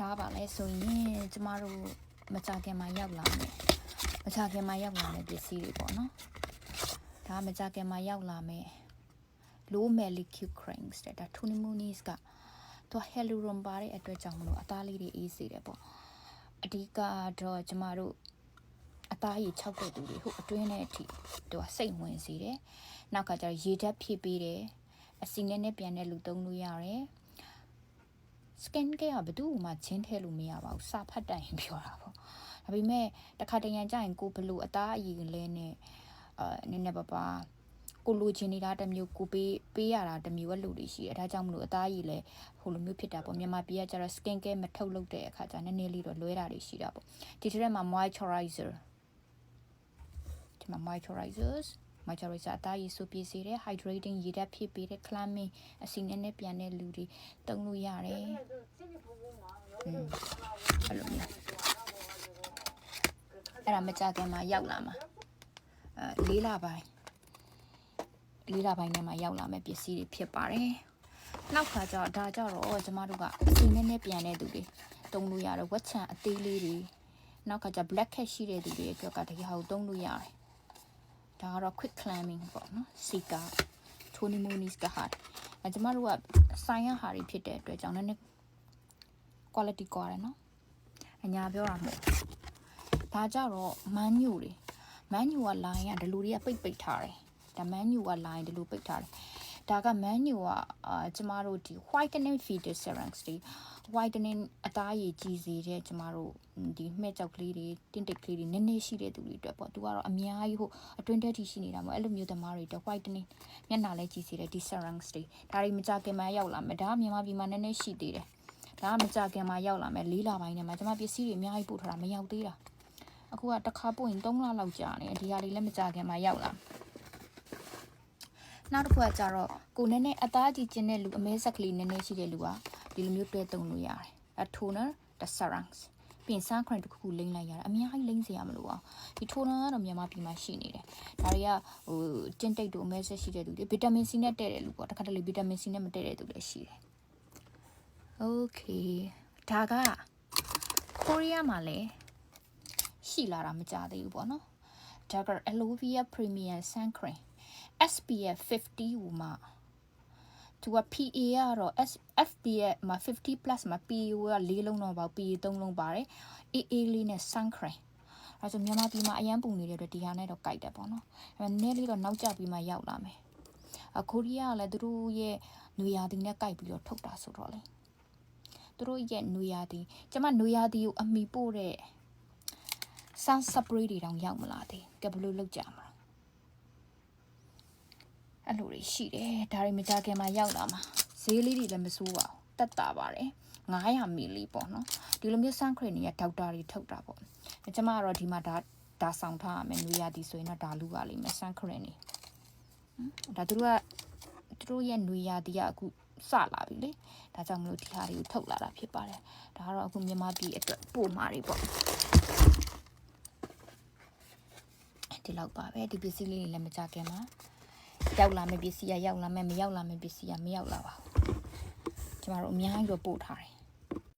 ဒါကပါလဲဆိုရင်ကျမတို့မကြခင်မှာရောက်လာမယ်မကြခင်မှာရောက်လာမယ်ပစ္စည်းတွေပေါ့နော်ဒါကမကြခင်မှာရောက်လာမယ် low molecule cranks တဲ့ဒါ Tunimunis ကသူ hyaluronic ပါတဲ့အတွက်ကြောင့်မလို့အသားလေးတွေအေးစေတယ်ပေါ့အဓိကတော့ကျမတို့အသားရည်၆တဲ့သူတွေဟိုအတွင်းထဲအထိသူကစိတ်ဝင်စေတယ်နောက်ကကျတော့ရေဓာတ်ဖြည့်ပေးတယ်အစီနဲ့နဲ့ပြန်တဲ့လူသုံးလို့ရတယ် skin care ကဘယ်သူမှချင်းထဲလို့မရပါဘူးစာဖတ်တိုင်ပြောတာပေါ့ဒါပေမဲ့တစ်ခါတရံကြာရင်ကိုဘလို့အသားအရည်လဲနဲ့အာနည်းနည်းပါးပါးကိုလိုချင်နေတာတစ်မျိုးကိုပေးပေးရတာတစ်မျိုးအဲ့လိုတွေရှိတယ်ဒါကြောင့်မလို့အသားအရည်လဲဟိုလိုမျိုးဖြစ်တာပေါ့မြန်မာပြည်ကကျတော့ skin care မထုတ်လုပ်တဲ့အခါကျနည်းနည်းလေးတော့လွဲတာတွေရှိတာပေါ့ဒီထက်မှာ moisturizer ဒီမှာ moisturizers moisturizer အသားရည်ဆိုပြည့်စေတဲ့ hydrating ရေဓာတ်ဖြည့်ပေးတဲ့ clamming အစီနဲ့နဲ့ပြန်တဲ့လူတွေတုံးလို့ရတယ်อืมအဲ့လိုမျိုးအဲ့ဒါမကြခင်မှာရောက်လာမှာအဲလေးလပိုင်းလေးလပိုင်းထဲမှာရောက်လာမဲ့ပစ္စည်းတွေဖြစ်ပါတယ်နောက်ခါကျတော့ဒါကြတော့ကျမတို့ကအစီနဲ့နဲ့ပြန်တဲ့သူတွေတုံးလို့ရတယ်ဝက်ချံအသေးလေးတွေနောက်ကကျ black cat ရှိတဲ့သူတွေအတွက်ကဒီဟာကိုတုံးလို့ရတယ် ဒါကတော့ quick climbing ပေါ့နော်စီကာ Tony Moniz ကဟာအဲကျမတို့ကဆိုင်ရဟာတွေဖြစ်တဲ့အတွက်ကြောင့်လည်း quality ကွာတယ်နော်အညာပြောတာမဟုတ်ဒါကြတော့ menu တွေ menu က line ကဒီလိုတွေကပိတ်ပိတ်ထားတယ်ဒါ menu က line ဒီလိုပိတ်ထားတယ် ဒါက menu ကအာကျမတို့ဒီ whitening feeder serums တွေ whitening အသားရည်ကြီးစေတဲ့ကျမတို့ဒီမှဲ့ကြောက်ကလေးတွေတင့်တက်ကလေးတွေနည်းနည်းရှိတဲ့သူတွေအတွက်ပေါ့သူကတော့အများကြီးဟိုအတွင်းတက်ထိရှိနေတာမို့အဲ့လိုမျိုးသမားတွေတော့ whitening မျက်နှာလဲကြီးစေတဲ့ဒီ serums တွေဒါတွေမကြခင်မှာရောက်လာမယ်ဒါကမြန်မာပြည်မှာနည်းနည်းရှိသေးတယ်ဒါကမကြခင်မှာရောက်လာမယ်၄လပိုင်းထဲမှာကျမပစ္စည်းတွေအများကြီးပို့ထားတာမရောက်သေးတာအခုကတစ်ခါပို့ရင်3လလောက်ကြာနေဒီဟာတွေလည်းမကြခင်မှာရောက်လာ နောက်တစ်ခုကကြတော့ကိုနည်းနည်းအသားကြီးကျင်းတဲ့လူအမဲဆက်ကလေးနည်းနည်းရှိတဲ့လူကဒီလိုမျိုးတွဲသုံးလို့ရတယ်အ toner the serums ပြင်ဆန်းခရင်တစ်ခုခုလိမ့်လိုက်ရတာအများကြီးလိမ့်စရာမလိုအောင်ဒီ toner ကတော့မြန်မာပြည်မှာရှိနေတယ်ဒါတွေကဟိုကျင်းတိတ်တို့အမဲဆက်ရှိတဲ့သူတွေဗီတာမင်စီနဲ့တဲ့တဲ့လူပေါ့တစ်ခါတလေဗီတာမင်စီနဲ့မတဲ့တဲ့သူလည်းရှိတယ် okay ဒါကကိုရီးယားမှာလည်းရှိလာတာမကြသေးဘူးပေါ့နော်ဒါက aloe vera premium sun cream SPF 50ဟိုမှာသူက PA ကတော့ FPF မှာ50 plus မှာ PA က၄လုံးတော့ပါ PA ၃လုံးပါတယ် AA လေးနဲ့ sun cream အဲဆိုမြန်မာပြည်မှာအရန်ပုံနေတဲ့အတွက်ဒီဟာနဲ့တော့ကြိုက်တယ်ပေါ့နော်အဲနည်းလေးတော့နောက်ကျပြီးမှရောက်လာမယ်အကိုရီးယားကလည်းသူတို့ရဲ့နွေရာသီနဲ့ကြိုက်ပြီးတော့ထုတ်တာဆိုတော့လေသူတို့ရဲ့နွေရာသီကျမနွေရာသီကိုအမိပို့တဲ့ sun spray တွေတောင်ရောက်မလာသေးကဲဘယ်လိုလုပ်ကြမှာ အဲ့လိုတွေရှိတယ်ဒါတွေမကြခင်မှာရောက်လာမှာဈေးလေးတွေလည်းမစိုးပါဘူးတက်တာပါတယ်900မီလီပေါ့နော်ဒီလိုမျိုး sun cream တွေကဒေါက်တာတွေထုတ်တာပေါ့အဲကျမကတော့ဒီမှာဒါဒါဆောင်ထားရမယ်နွေရာသီဆိုရင်တော့ဒါလူပါလိမ့်မယ် sun cream တွေဟမ်ဒါသူတို့ကသူတို့ရဲ့နွေရာသီကအခုစလာပြီလေဒါကြောင့်မလို့ဒီဟာတွေကိုထုတ်လာတာဖြစ်ပါတယ်ဒါကတော့အခုမြန်မာပြည်အတွက်ပို့မှာတွေပေါ့ဒီလောက်ပါပဲဒီပစ္စည်းလေးတွေလည်းမကြခင်မှာ ရောက်လာမယ့်ပစ္စည်းကရောက်လာမယ်မရောက်လာမယ့်ပစ္စည်းကမရောက်လာပါဘူးကျမတို့အများကြီးတော့ပို့ထားတယ်